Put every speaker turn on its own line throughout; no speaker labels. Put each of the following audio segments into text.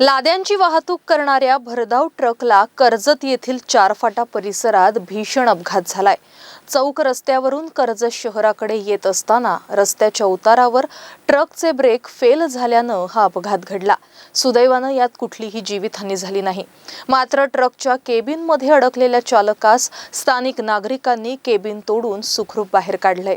लाद्यांची वाहतूक करणाऱ्या भरधाव ट्रकला कर्जत येथील चारफाटा परिसरात भीषण अपघात झालाय. चौक रस्त्यावरून कर्जत शहराकडे येत असताना रस्त्याच्या उतारावर ट्रकचे ब्रेक फेल झाल्यानं हा अपघात घडला. सुदैवानं यात कुठलीही जीवितहानी झाली नाही. मात्र ट्रकच्या केबिनमध्ये अडकलेल्या चालकास स्थानिक नागरिकांनी केबिन तोडून सुखरूप बाहेर काढलंय.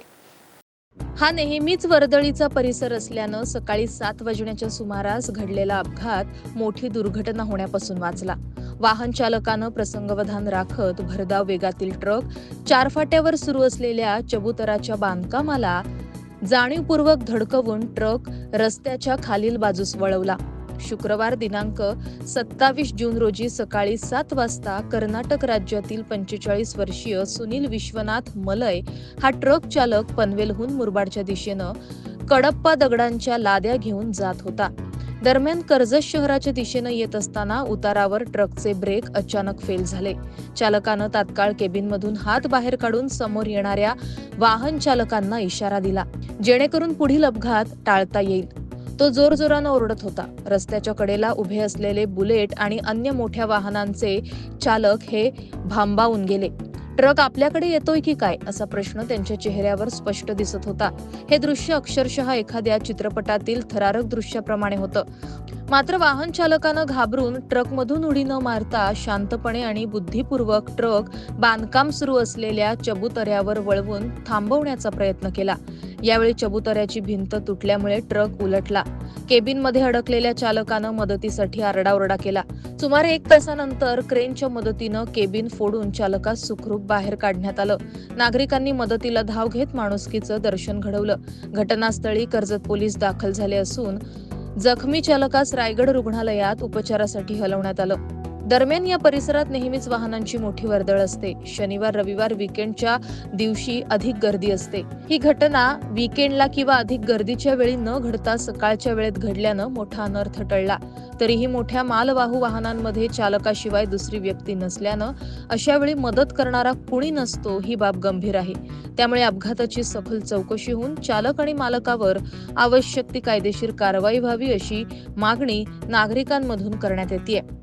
हा नेहमीच वर्दळीचा परिसर असल्यानं सकाळी सात वाजण्याच्या सुमारास घडलेला अपघात मोठी दुर्घटना होण्यापासून वाचला. वाहन चालकानं प्रसंगवधान राखत भरधाव वेगातील ट्रक चार फाट्यावर सुरू असलेल्या चबुतराच्या बांधकामाला जाणीवपूर्वक धडकवून ट्रक रस्त्याच्या खालील बाजूस वळवला. शुक्रवार दिनांक सत्तावीस जून रोजी सकाळी सात वाजता कर्नाटक राज्यातील पंचेचाळीस वर्षीय सुनील विश्वनाथ मलय हा ट्रक चालक पनवेलहून मुरबाडच्या दिशेनं कडप्पा दगडांच्या लाद्या घेऊन जात होता. दरम्यान कर्जत शहराच्या दिशेनं येत असताना उतारावर ट्रकचे ब्रेक अचानक फेल झाले. चालकानं तात्काळ केबिनमधून हात बाहेर काढून समोर येणाऱ्या वाहन चालकांना इशारा दिला. जेणेकरून पुढील अपघात टाळता येईल. तो जोरजोरानं ओरडत होता. रस्त्याच्या कडेला उभे असलेले बुलेट आणि अन्य मोठ्या वाहनांचे चालक हे भांबावून गेले. ट्रक आपल्याकडे येतोय की काय? असा प्रश्न त्यांच्या चेहऱ्यावर स्पष्ट दिसत होता. हे दृश्य अक्षरशः एखाद्या चित्रपटातील थरारक दृश्याप्रमाणे होतं. मात्र वाहन चालकानं घाबरून ट्रकमधून उडी न मारता शांतपणे आणि बुद्धिपूर्वक ट्रक बांधकाम सुरू असलेल्या चबुतऱ्यावर वळवून थांबवण्याचा प्रयत्न केला. यावेळी चबुतऱ्याची भिंत तुटल्यामुळे ट्रक उलटला. केबिनमध्ये अडकलेल्या चालकानं मदतीसाठी आरडाओरडा केला. सुमारे एक तासानंतर क्रेनच्या मदतीनं केबिन फोडून चालकास सुखरूप बाहेर काढण्यात आलं. नागरिकांनी मदतीला धाव घेत माणुसकीचं दर्शन घडवलं. घटनास्थळी कर्जत पोलीस दाखल झाले असून जखमी चालकास रायगड रुग्णालयात उपचारासाठी हलवण्यात आलं. दरम्यान या परिसरात नेहमीच वाहनांची मोठी वर्दळ असते. शनिवार रविवार विकेंडच्या दिवशी अधिक गर्दी असते. ही घटना विकेंडला किंवा अधिक गर्दीच्या वेळी न घडता सकाळच्या वेळेत घडल्यानं मोठा अनर्थ टळला. तरीही मोठ्या मालवाहू वाहनांमध्ये चालकाशिवाय दुसरी व्यक्ती नसल्यानं अशा वेळी मदत करणारा कुणी नसतो ही बाब गंभीर आहे. त्यामुळे अपघाताची सखोल चौकशी होऊन चालक आणि मालकावर आवश्यक ती कायदेशीर कारवाई व्हावी अशी मागणी नागरिकांमधून करण्यात येते